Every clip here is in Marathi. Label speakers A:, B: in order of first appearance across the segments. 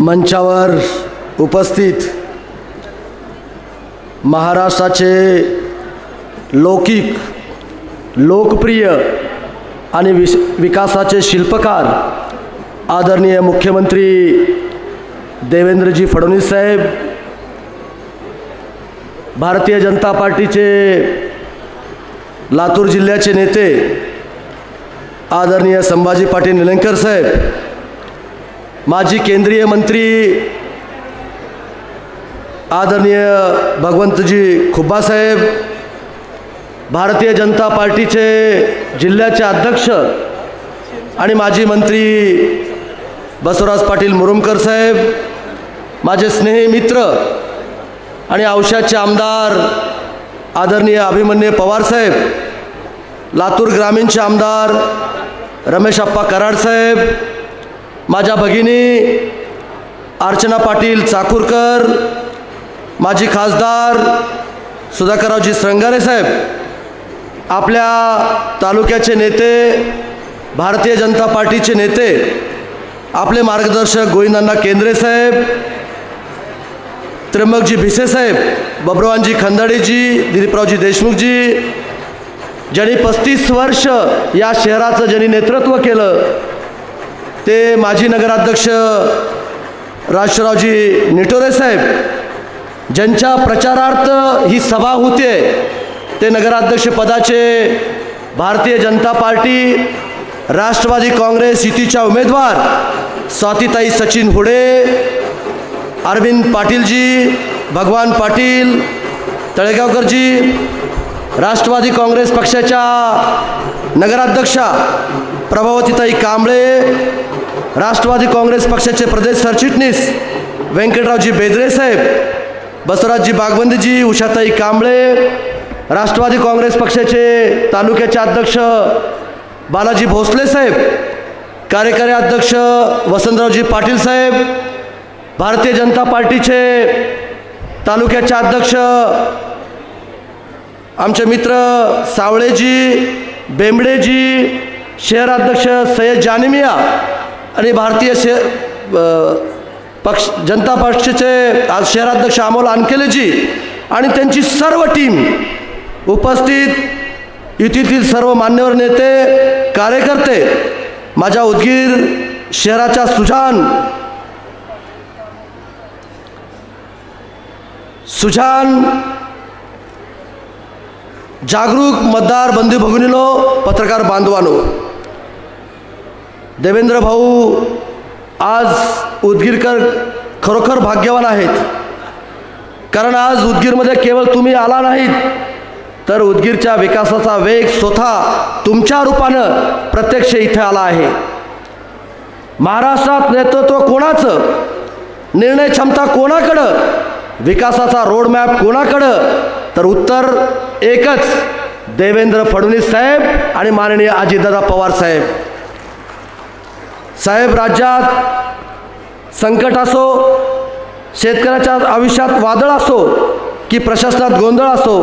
A: मंचावर उपस्थित महाराष्ट्राचे लौकिक लोकप्रिय आणि विश विकासाचे शिल्पकार आदरणीय मुख्यमंत्री देवेंद्रजी फडणवीस साहेब भारतीय जनता पार्टीचे लातूर जिल्ह्याचे नेते आदरणीय संभाजी पाटील निलंकर साहेब माजी केंद्रीय मंत्री आदरणीय भगवंतजी खुब्बासाहेब भारतीय जनता पार्टीचे जिल्ह्याचे अध्यक्ष आणि माजी मंत्री बसवराज पाटील मुरुमकर साहेब माझे स्नेही मित्र आणि औषधाचे आमदार आदरणीय अभिमन्यू पवार साहेब लातूर ग्रामीणचे आमदार रमेश अप्पा कराड साहेब माझ्या भगिनी अर्चना पाटील चाकूरकर माजी खासदार सुधाकररावजी श्रंगारे साहेब आपल्या तालुक्याचे नेते भारतीय जनता पार्टीचे नेते आपले मार्गदर्शक गोविंदांना केंद्रे साहेब त्र्यंबकजी भिसे साहेब बब्रवानजी खंदाडेजी दिलीपरावजी देशमुखजी ज्यांनी पस्तीस वर्ष या शहराचं ज्यांनी नेतृत्व केलं ते माजी नगराध्यक्ष राजरावजी निटोरे साहेब ज्यांच्या प्रचारार्थ ही सभा होते ते नगराध्यक्ष पदाचे भारतीय जनता पार्टी राष्ट्रवादी काँग्रेस युतीच्या उमेदवार स्वातीताई सचिन हुडे अरविंद पाटीलजी भगवान पाटील तळेगावकरजी राष्ट्रवादी काँग्रेस पक्षाच्या नगराध्यक्षा प्रभावतीताई कांबळे राष्ट्रवादी काँग्रेस पक्षाचे प्रदेश सरचिटणीस व्यंकटरावजी बेदरे साहेब बसवराजजी बागवंदीजी उषाताई कांबळे राष्ट्रवादी काँग्रेस पक्षाचे तालुक्याचे अध्यक्ष बालाजी भोसले साहेब कार्यकारी अध्यक्ष वसंतरावजी पाटील साहेब भारतीय जनता पार्टीचे तालुक्याचे अध्यक्ष आमचे मित्र सावळेजी बेंबडेजी शहराध्यक्ष सय्यद जानिमिया आणि भारतीय शे पक्ष जनता पक्षाचे आज शहराध्यक्ष अमोल अनकेलेजी आणि त्यांची सर्व टीम उपस्थित युतीतील सर्व मान्यवर नेते कार्यकर्ते माझ्या उदगीर शहराच्या सुजान सुजान जागरूक मतदार बंधू भगिनीनो पत्रकार बांधवानो देवेंद्र भाऊ आज उदगीरकर खरोखर भाग्यवान आहेत. कारण आज उदगीरमध्ये केवळ तुम्ही आला नाहीत तर उदगीरच्या विकासाचा वेग स्वतः तुमच्या रूपानं प्रत्यक्ष इथे आला आहे. महाराष्ट्रात नेतृत्व कोणाचं? निर्णय क्षमता कोणाकडं? विकासाचा रोडमॅप कोणाकडं? तर उत्तर एकच देवेंद्र फडणवीस साहेब आणि माननीय अजितदादा पवार साहेब. साहेब राज्यात संकट असो शेतकऱ्याच्या आयुष्यात वादळ असो की प्रशासनात गोंधळ असो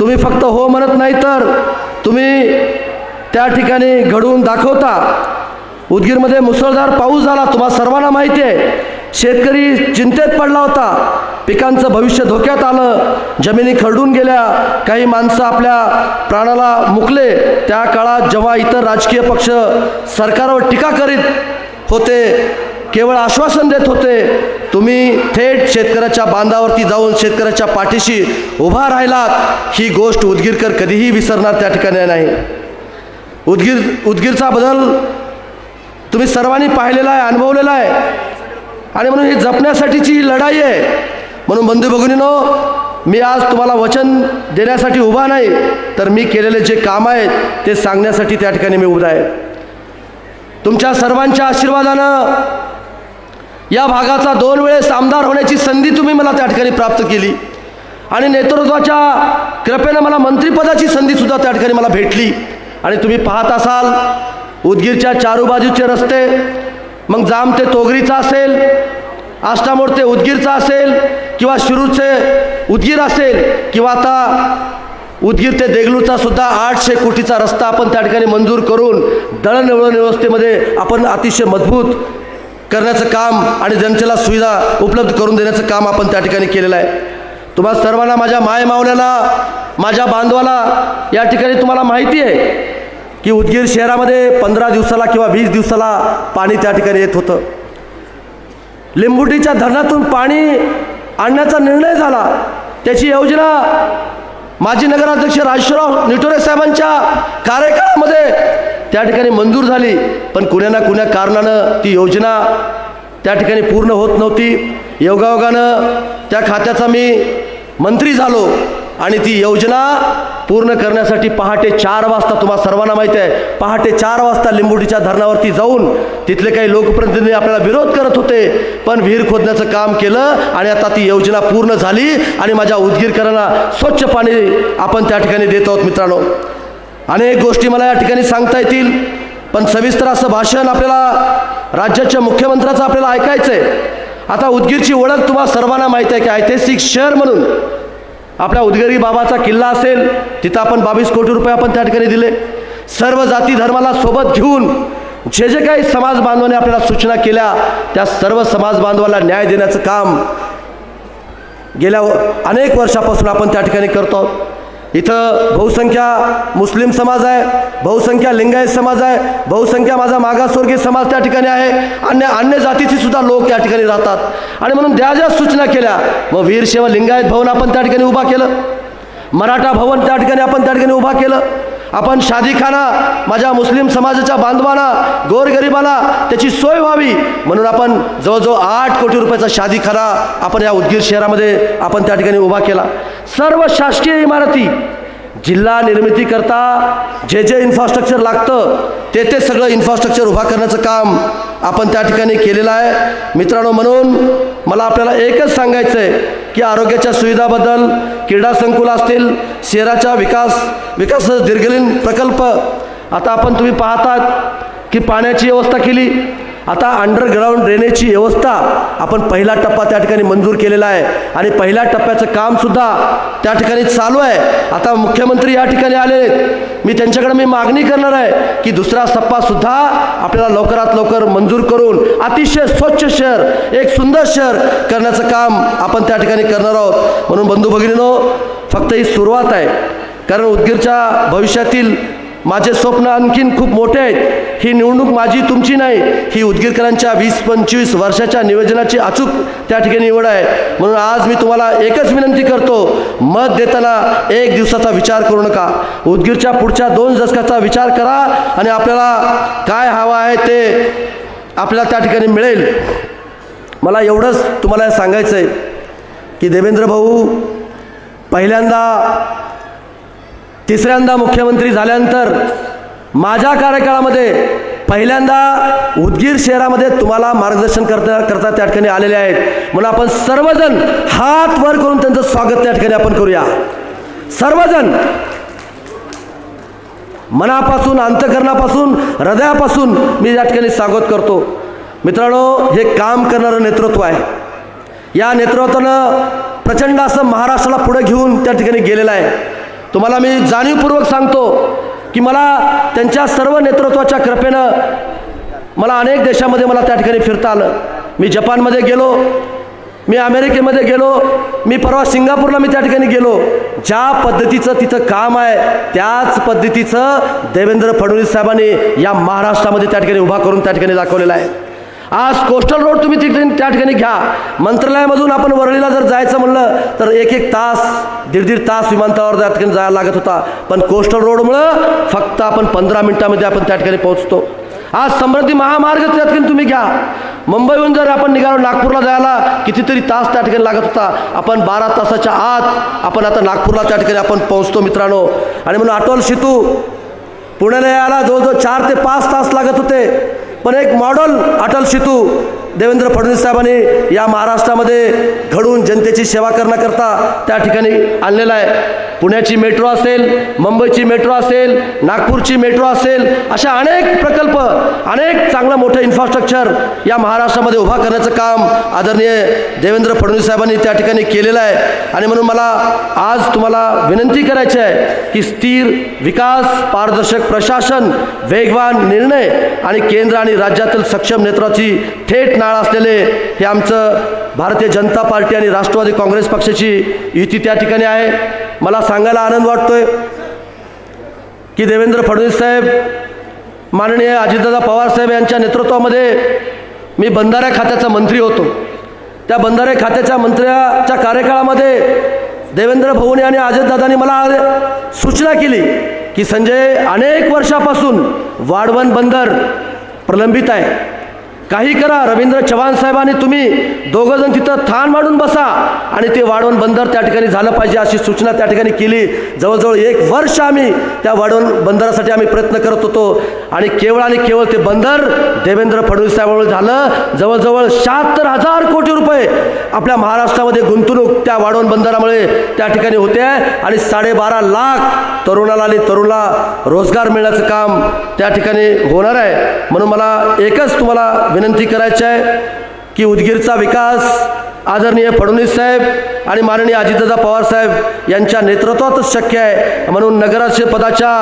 A: तुम्ही फक्त हो म्हणत नाही तर तुम्ही त्या ठिकाणी घडवून दाखवता. उदगीरमध्ये मुसळधार पाऊस झाला तुम्हाला सर्वांना माहिती आहे. शेतकरी चिंतेत पडला होता. पिकांचं भविष्य धोक्यात आलं जमिनी खरडून गेल्या काही माणसं आपल्या प्राणाला मुकले त्या काळात जेव्हा इतर राजकीय पक्ष सरकारवर टीका करीत होते केवळ आश्वासन देत होते तुम्ही थेट शेतकऱ्याच्या बांधावरती जाऊन शेतकऱ्याच्या पाठीशी उभा राहिलात ही गोष्ट उदगीरकर कधीही विसरणार त्या ठिकाणी नाही. उदगीर उदगीरचा बदल तुम्ही सर्वांनी पाहिलेला आहे अनुभवलेला आहे. आणि म्हणून ही जपण्यासाठीची ही लढाई आहे. म्हणून बंधू भगिनीनो मी आज तुम्हाला वचन देण्यासाठी उभा नाही तर मी केलेले जे काम आहेत ते सांगण्यासाठी त्या ठिकाणी मी उभा आहे. तुमच्या सर्वांच्या आशीर्वादानं या भागाचा दोन वेळेस आमदार होण्याची संधी तुम्ही मला त्या ठिकाणी प्राप्त केली. आणि नेतृत्वाच्या कृपेनं मला मंत्रिपदाची संधीसुद्धा त्या ठिकाणी मला भेटली. आणि तुम्ही पाहत असाल उदगीरच्या चारूबाजूचे रस्ते मग जाम ते तोगरीचा असेल आष्टामोड ते उदगीरचा असेल किंवा शिरूरचे उदगीर असेल किंवा आता उदगीर ते देगलूरचा सुद्धा आठशे कोटीचा रस्ता आपण त्या ठिकाणी मंजूर करून दळणवळण व्यवस्थेमध्ये आपण अतिशय मजबूत करण्याचं काम आणि जनतेला सुविधा उपलब्ध करून देण्याचं काम आपण त्या ठिकाणी केलेलं आहे. तुम्हा सर्वांना माझ्या मायमावल्याला माझ्या बांधवाला या ठिकाणी तुम्हाला माहिती आहे की उदगीर शहरामध्ये पंधरा दिवसाला किंवा वीस दिवसाला पाणी त्या ठिकाणी येत होतं. लिंबुटीच्या धरणातून पाणी आणण्याचा निर्णय झाला. त्याची योजना माजी नगराध्यक्ष राजशराव निटोरे साहेबांच्या कार्यकाळामध्ये त्या ठिकाणी मंजूर झाली. पण कुण्या ना कुण्या कारणानं ती योजना त्या ठिकाणी पूर्ण होत नव्हती. योगायोगानं त्या खात्याचा मी मंत्री झालो. आणि ती योजना पूर्ण करण्यासाठी पहाटे चार वाजता तुम्हाला सर्वांना माहिती आहे. पहाटे चार वाजता लिंबुटीच्या धरणावरती जाऊन तिथले काही लोकप्रतिनिधी आपल्याला विरोध करत होते. पण विहीर खोदण्याचं काम केलं आणि आता ती योजना पूर्ण झाली आणि माझ्या उदगीरकरांना स्वच्छ पाणी आपण त्या ठिकाणी देत आहोत मित्रांनो. अनेक गोष्टी मला या ठिकाणी सांगता येतील पण सविस्तर असं भाषण आपल्याला राज्याच्या मुख्यमंत्र्याचं आपल्याला ऐकायचं आहे आता उदगीरची ओळख तुम्हाला सर्वांना माहीत आहे की ऐतिहासिक शहर म्हणून आपल्या उदगरी बाबाचा किल्ला असेल तिथं आपण बावीस कोटी रुपये आपण त्या ठिकाणी दिले सर्व जाती धर्माला सोबत घेऊन जे जे काही समाज बांधवाने आपल्याला सूचना केल्या त्या सर्व समाज बांधवाला न्याय देण्याचं काम गेल्या अनेक वर्षापासून आपण त्या ठिकाणी करतो आहोत. इथं बहुसंख्या मुस्लिम समाज आहे बहुसंख्या लिंगायत समाज आहे बहुसंख्या माझा मागासवर्गीय समाज त्या ठिकाणी आहे अन्य अन्य जातीचे सुद्धा लोक त्या ठिकाणी राहतात आणि म्हणून ज्या ज्या सूचना केल्या मग वीरशैव लिंगायत भवन आपण त्या ठिकाणी उभा केलं. मराठा भवन त्या ठिकाणी आपण त्या ठिकाणी उभा केलं. आपण शादीखाना माझ्या मुस्लिम समाजाच्या बांधवांना गोरगरिबाला त्याची सोय व्हावी. म्हणून आपण जवळजवळ आठ कोटी रुपयाचा शादीखाना आपण या उदगीर शहरामध्ये आपण त्या ठिकाणी उभा केला. सर्व शासकीय इमारती जिल्हा निर्मितीकरता जे जे इन्फ्रास्ट्रक्चर लागतं ते ते सगळं इन्फ्रास्ट्रक्चर उभा करण्याचं काम आपण त्या ठिकाणी केलेलं आहे. मित्रांनो म्हणून मला आपल्याला एकच सांगायचं आहे की आरोग्याच्या सुविधाबद्दल क्रीडा संकुल असतील शहराचा विकास विकास दीर्घकालीन प्रकल्प. आता आपण तुम्ही पाहतात की पाण्याची व्यवस्था केली. आता अंडरग्राऊंड ड्रेनेजची व्यवस्था आपण पहिला टप्पा त्या ठिकाणी मंजूर केलेला आहे. आणि पहिल्या टप्प्याचं कामसुद्धा त्या ठिकाणी चालू आहे. आता मुख्यमंत्री या ठिकाणी आले आहेत. मी त्यांच्याकडे मी मागणी करणार आहे की दुसरा टप्पासुद्धा आपल्याला लवकरात लवकर मंजूर करून अतिशय स्वच्छ शहर एक सुंदर शहर करण्याचं काम आपण त्या ठिकाणी करणार आहोत. म्हणून बंधू भगिनीनो फक्त ही सुरुवात आहे. कारण उदगीरच्या भविष्यातील माझे स्वप्न आणखीन खूप मोठे आहेत. ही निवडणूक माझी तुमची नाही. ही उदगीरकरांच्या वीस पंचवीस वर्षाच्या नियोजनाची अचूक त्या ठिकाणी निवड आहे. म्हणून आज मी तुम्हाला एकच विनंती करतो मत देताना एक दिवसाचा विचार करू नका. उदगीरच्या पुढच्या दोन दशकाचा विचार करा आणि आपल्याला काय हवं आहे ते आपल्याला त्या ठिकाणी मिळेल. मला एवढंच तुम्हाला सांगायचं आहे की देवेंद्र भाऊ पहिल्यांदा तिसऱ्यांदा मुख्यमंत्री झाल्यानंतर माझ्या कार्यकाळामध्ये पहिल्यांदा उदगीर शहरामध्ये तुम्हाला मार्गदर्शन करता करता त्या ठिकाणी आलेले आहेत. म्हणून आपण सर्वजण हात वर करून त्यांचं स्वागत त्या ठिकाणी आपण करूया. सर्वजण मनापासून अंतकरणापासून हृदयापासून मी या ठिकाणी स्वागत करतो. मित्रांनो हे काम करणारं नेतृत्व आहे. या नेतृत्वानं प्रचंड असं महाराष्ट्राला पुढे घेऊन त्या ठिकाणी गेलेलं आहे. तुम्हाला मी जाणीवपूर्वक सांगतो की मला त्यांच्या सर्व नेतृत्वाच्या कृपेनं मला अनेक देशामध्ये मला त्या ठिकाणी फिरता आलं. मी जपानमध्ये गेलो मी अमेरिकेमध्ये गेलो मी परवा सिंगापूरला मी त्या ठिकाणी गेलो. ज्या पद्धतीचं तिथं काम आहे त्याच पद्धतीचं देवेंद्र फडणवीस साहेबांनी या महाराष्ट्रामध्ये त्या ठिकाणी उभा करून त्या ठिकाणी दाखवलेला आहे. आज कोस्टल रोड तुम्ही तिकडे त्या ठिकाणी घ्या. मंत्रालयामधून आपण वरळीला जर जायचं म्हणलं तर एक एक तास दीड दीड तास विमानतळावर त्या ठिकाणी जायला लागत होता. पण कोस्टल रोडमुळं फक्त आपण पंधरा मिनिटामध्ये आपण त्या ठिकाणी पोहोचतो. आज समृद्धी महामार्ग त्या ठिकाणी तुम्ही घ्या. मुंबईहून जर आपण निघालो नागपूरला जायला कितीतरी तास त्या ठिकाणी लागत होता. आपण बारा तासाच्या आत आपण आता नागपूरला त्या ठिकाणी आपण पोहोचतो मित्रांनो. आणि म्हणून अटोल सेतू पुण्याला यायला जवळजवळ चार ते पाच तास लागत होते. पण एक मॉडल अटल सेतू देवेंद्र फडणवीस साहेबांनी या महाराष्ट्रामध्ये घडून जनतेची सेवा करण्याकरता त्या ठिकाणी आणलेला आहे. पुण्याची मेट्रो असेल मुंबईची मेट्रो असेल नागपूरची मेट्रो असेल अशा अनेक प्रकल्प अनेक चांगलं मोठं इन्फ्रास्ट्रक्चर या महाराष्ट्रामध्ये उभा करण्याचं काम आदरणीय देवेंद्र फडणवीस साहेबांनी त्या ठिकाणी केलेलं आहे. आणि म्हणून मला आज तुम्हाला विनंती करायची आहे की स्थिर विकास पारदर्शक प्रशासन वेगवान निर्णय आणि केंद्र आणि राज्यातील सक्षम नेतृत्वाची थेट नाळ असलेले हे आमचं भारतीय जनता पार्टी आणि राष्ट्रवादी काँग्रेस पक्षाची युती त्या ठिकाणी आहे. मला सांगायला आनंद वाटतोय की देवेंद्र फडणवीस साहेब माननीय अजितदादा पवार साहेब यांच्या नेतृत्वामध्ये मी बंधारा खात्याचा मंत्री होतो. त्या बंधारे खात्याच्या मंत्र्याच्या कार्यकाळामध्ये देवेंद्र भवने आणि अजितदादांनी मला सूचना केली की संजय अनेक वर्षापासून वाढवण बंदर प्रलंबित आहे. काही करा रवींद्र चव्हाण साहेबांनी तुम्ही दोघं जण तिथं थान मांडून बसा. आणि ते वाढवण बंदर त्या ठिकाणी झालं पाहिजे अशी सूचना त्या ठिकाणी केली. जवळजवळ एक वर्ष आम्ही त्या वाढवण बंदरासाठी आम्ही प्रयत्न करत होतो. आणि केवळ आणि केवळ ते बंदर देवेंद्र फडणवीस साहेबांमुळे झालं. जवळजवळ शहात्तर हजार कोटी रुपये आपल्या महाराष्ट्रामध्ये गुंतवणूक त्या वाढवण बंदरामुळे त्या ठिकाणी होते. आणि साडेबारा लाख तरुणाला आणि तरुणाला रोजगार मिळण्याचं काम त्या ठिकाणी होणार आहे. म्हणून मला एकच तुम्हाला विनंती करायची आहे की उदगीरचा विकास आदरणीय फडणवीस साहेब आणि माननीय अजितदादा पवार साहेब यांच्या नेतृत्वातच शक्य आहे. म्हणून नगराध्यक्ष पदाच्या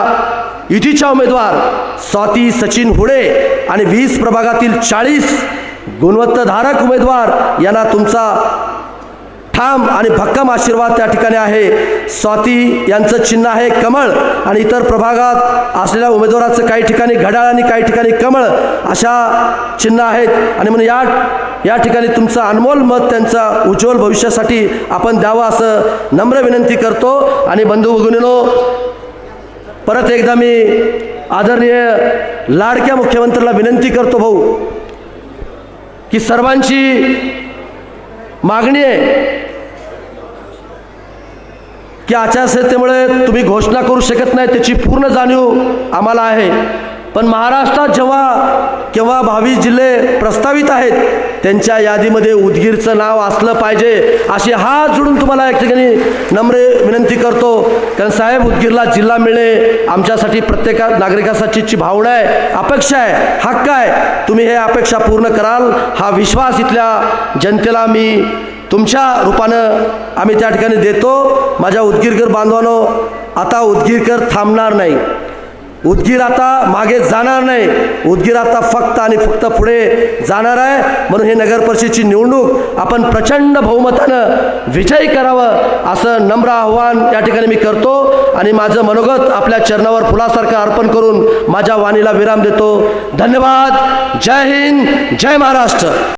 A: युतीच्या उमेदवार स्वाती सचिन हुडे आणि वीस प्रभागातील चाळीस गुणवत्ताधारक उमेदवार यांना तुमचा ठाम आणि भक्कम आशीर्वाद त्या ठिकाणी आहे. स्वाती यांचं चिन्ह आहे कमळ आणि इतर प्रभागात असलेल्या उमेदवाराचं काही ठिकाणी घड्याळ आणि काही ठिकाणी कमळ अशा चिन्ह आहेत. आणि म्हणून या या ठिकाणी तुमचं अनमोल मत त्यांचा उज्ज्वल भविष्यासाठी आपण द्यावं असं नम्र विनंती करतो. आणि बंधू भगिनीनो परत एकदा मी आदरणीय लाडक्या मुख्यमंत्र्याला विनंती करतो भाऊ की सर्वांची मागणी आहे की आचारसंहितेमुळे तुम्ही घोषणा करू शकत नाही त्याची पूर्ण जाणीव आम्हाला आहे. पण महाराष्ट्रात जेव्हा केव्हा भावी जिल्हे प्रस्तावित आहेत त्यांच्या यादीमध्ये उदगीरचं नाव असलं पाहिजे अशी हात जोडून तुम्हाला एक ठिकाणी नम्र विनंती करतो. कारण साहेब उदगीरला जिल्हा मिळणे आमच्यासाठी प्रत्येका नागरिकासाठीची भावना आहे अपेक्षा आहे हक्क आहे. तुम्ही हे अपेक्षा पूर्ण कराल. हा विश्वास इथल्या जनतेला मी तुमच्या रूपानं आम्ही त्या ठिकाणी देतो. माझ्या उदगीरकर बांधवानो आता उदगीरकर थांबणार नाही. उदगीर आता मागे जाणार नाही. उदगीर आता फक्त आणि फक्त पुढे जाणार आहे. म्हणून हे नगर परिषदेची निवडणूक आपण प्रचंड बहुमतानं विजयी करावं असं नम्र आव्हान या ठिकाणी मी करतो. आणि माझं मनोगत आपल्या चरणावर फुलासारखं अर्पण करून माझ्या वाणीला विराम देतो. धन्यवाद. जय हिंद. जय महाराष्ट्र.